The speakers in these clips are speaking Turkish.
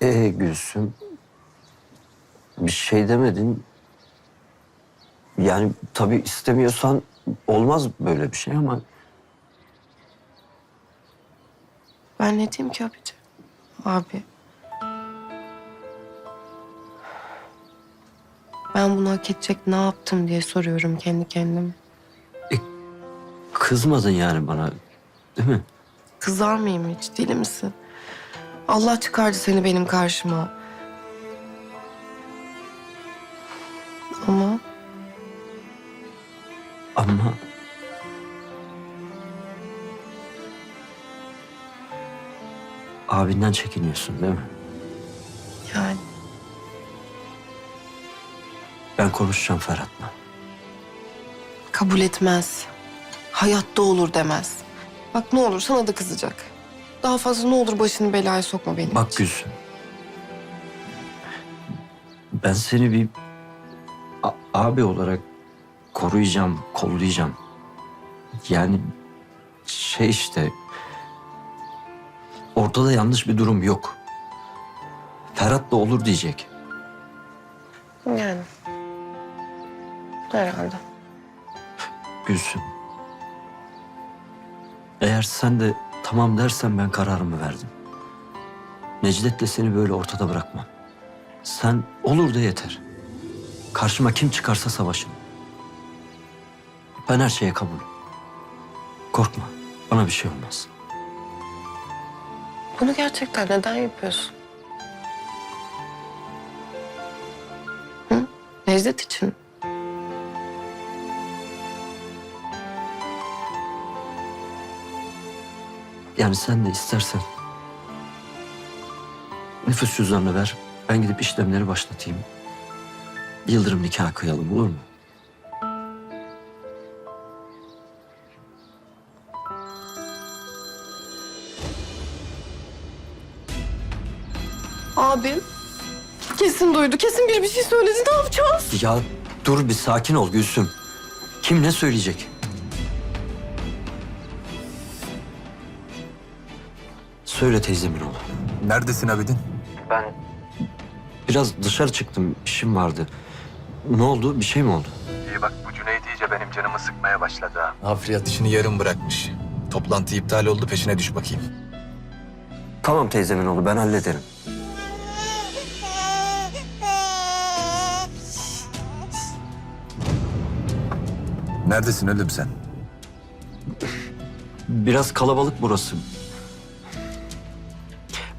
Ee Gülsüm, bir şey demedin. Yani tabii istemiyorsan olmaz böyle bir şey ama Ben ne diyeyim ki abici? Abi. Ben bunu hak edecek ne yaptım diye soruyorum kendi kendime. kızmadın yani bana değil mi? Kızar mıyım hiç deli misin? Allah çıkardı seni benim karşıma. Ama Ama abinden çekiniyorsun değil mi? yani Ben konuşacağım Ferhat'la. kabul etmez. Hayatta olur demez. Bak ne olur sana da kızacak. Daha fazla ne olur başını belaya sokma benim Bak için. Gülsüm. Ben seni bir a- abi olarak koruyacağım, kollayacağım. Yani şey işte ortada yanlış bir durum yok. Ferhat da olur diyecek. Yani. Herhalde. Gülsüm. Eğer sen de tamam dersen ben kararımı verdim. Necdet de seni böyle ortada bırakmam. Sen olur da yeter. Karşıma kim çıkarsa savaşın. Ben her şeye kabul. Korkma. Bana bir şey olmaz. Bunu gerçekten neden yapıyorsun? Hı? Necdet için. mi? Yani sen de istersen nüfus cüzdanını ver. Ben gidip işlemleri başlatayım. Yıldırım nikah kıyalım olur mu? Abim kesin duydu. Kesin biri bir şey söyledi. Ne yapacağız? Ya dur bir sakin ol Gülsüm. Kim ne söyleyecek? Söyle teyzemin oğlu. Neredesin Abidin? Ben biraz dışarı çıktım. işim vardı. Ne oldu? Bir şey mi oldu? İyi bak bu Cüneyt iyice benim canımı sıkmaya başladı ha. Hafriyat işini yarım bırakmış. Toplantı iptal oldu peşine düş bakayım. Tamam teyzemin oğlu ben hallederim. Neredesin oğlum sen? Biraz kalabalık burası.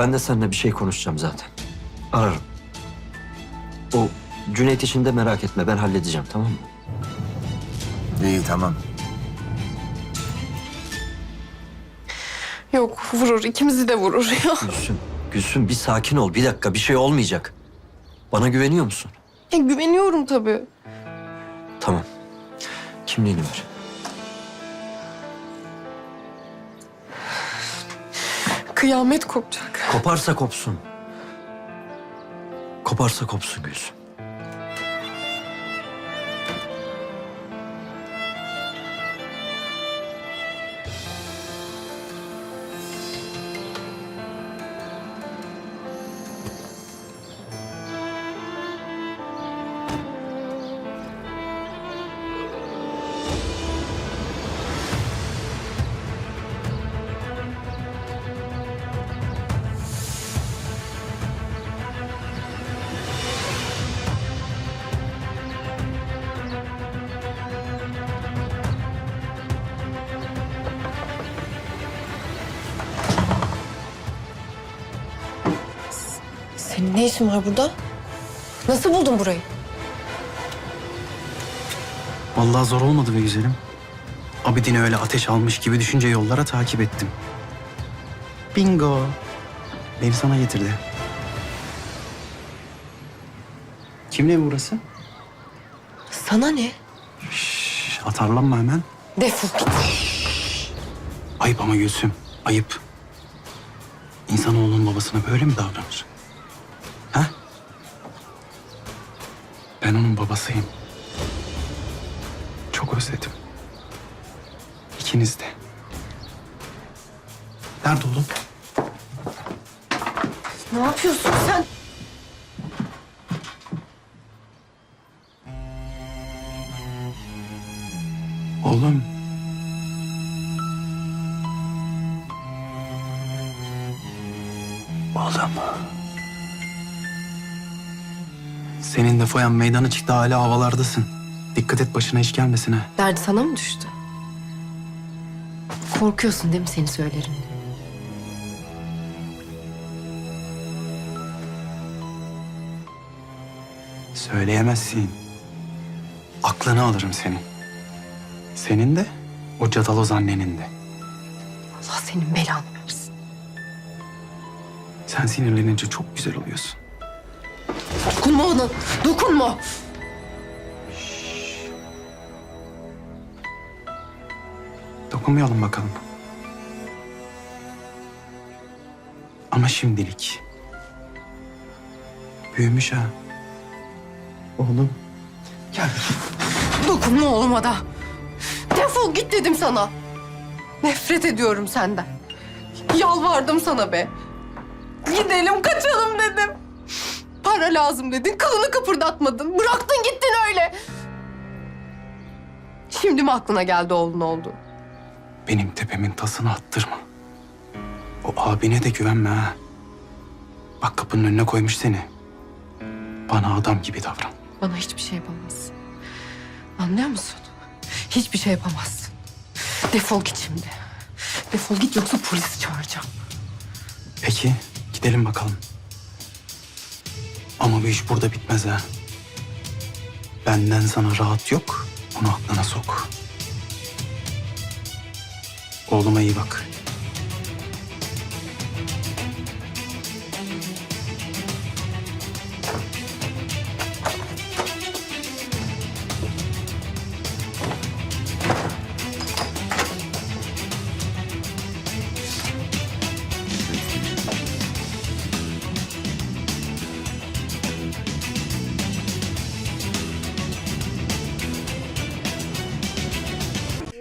Ben de seninle bir şey konuşacağım zaten. Ararım. O Cüneyt işini de merak etme ben halledeceğim tamam mı? İyi tamam. Yok vurur. ikimizi de vurur ya. Gülsüm, Gülsüm bir sakin ol bir dakika bir şey olmayacak. Bana güveniyor musun? ya güveniyorum tabii. Tamam. Kimliğini ver. Kıyamet kopacak. Koparsa kopsun. Koparsa kopsun Gülsüm. Senin ne işin var burada? Nasıl buldun burayı? Vallahi zor olmadı be güzelim. Abidin'i öyle ateş almış gibi düşünce yollara takip ettim. Bingo. Beni sana getirdi. Kim ne burası? Sana ne? Şş, atarlanma hemen. Defol git. Ayıp ama Gülsüm. Ayıp. İnsanoğlunun babasına böyle mi davranır? Ben onun babasıyım. Çok özledim. İkiniz de. Nerede oğlum? Ne yapıyorsun sen? Oğlum. Oğlum. Senin de foyan meydana çıktı hala havalardasın. Dikkat et başına iş gelmesin ha. Derdi sana mı düştü? Korkuyorsun değil mi seni söylerim? Söyleyemezsin. Aklını alırım senin. Senin de, o cadaloz annenin de. Allah senin belanı versin. Sen sinirlenince çok güzel oluyorsun. Dokunma ona. Dokunma. Dokunmayalım bakalım. Ama şimdilik. Büyümüş ha. Oğlum. Gel. Dokunma oğluma da. Defol git dedim sana. Nefret ediyorum senden. Yalvardım sana be. Gidelim kaçalım dedim. Para lazım dedin, kılını kıpırdatmadın. Bıraktın gittin öyle. Şimdi mi aklına geldi oğlun oldu? Benim tepemin tasını attırma. O abine de güvenme ha. Bak kapının önüne koymuş seni. Bana adam gibi davran. Bana hiçbir şey yapamazsın. Anlıyor musun? Hiçbir şey yapamazsın. Defol git şimdi. Defol git yoksa polisi çağıracağım. Peki gidelim bakalım. Ama bu iş burada bitmez ha. Benden sana rahat yok. Bunu aklına sok. Oğluma iyi bak.